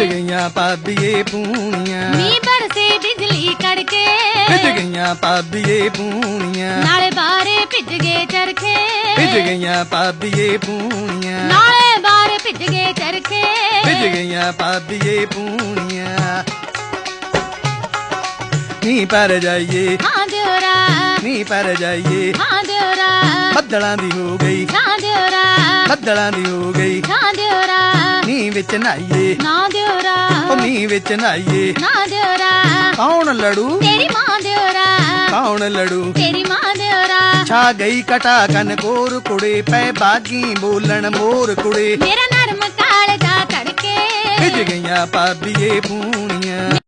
ਗਈਆਂ ਪਾਬੀਏ ਪੂਣੀਆਂ ਮੀਂਹ ਬਰਸੇ ਬਿਜਲੀ ਕੜਕੇ ਭਿੱਜ ਗਈਆਂ ਪਾਬੀਏ ਪੂਣੀਆਂ ਨਾਲੇ ਬਾਰੇ ਭਿੱਜ ਗਏ ਚਰਖੇ ਭਿੱਜ ਗਈਆਂ ਪਾਬੀਏ ਪੂਣੀਆਂ ਨਾਲੇ ਬਾਰੇ ਭਿੱਜ ਗਏ ਚਰਖੇ ਭਿੱਜ ਗਈਆਂ ਪਾਬੀਏ ਪੂਣੀਆਂ ਨੀ ਪਰ ਜਾਈਏ ਹਾਂ ਦਿਓਰਾ ਨੀ ਪਰ ਜਾਈਏ ਹਾਂ ਦਿਓਰਾ ਬੱਦਲਾਂ ਦੀ ਹੋ ਗਈ ਹਾਂ ਦਿਓਰਾ ਬੱਦਲਾਂ ਦੀ ਹੋ ਗਈ ਹਾਂ ਦਿਓਰਾ ਨੀ ਵਿੱਚ ਨਾਈਏ। ਨਾ ਦਿਓਰਾ ਉਹ ਨੀ ਵਿੱਚ ਨਾਈਏ। ਨਾ ਦਿਓਰਾ ਕੌਣ ਲੜੂ? ਤੇਰੀ ਮਾਂ ਦਿਓਰਾ ਕੌਣ ਲੜੂ? ਤੇਰੀ ਮਾਂ ਦਿਓਰਾ ਛਾ ਗਈ ਕਟਾ ਕਨ ਕੋਰ ਕੁੜੇ ਪੈ ਬਾਗੀ ਬੋਲਣ ਮੋਰ ਕੁੜੇ। ਮੇਰਾ ਨਰਮ ਕਾਲ ਦਾ ਤੜਕੇ। ਭਿੱਜ ਗਈਆਂ ਪਾਬੀਏ ਪੂਣੀਆਂ।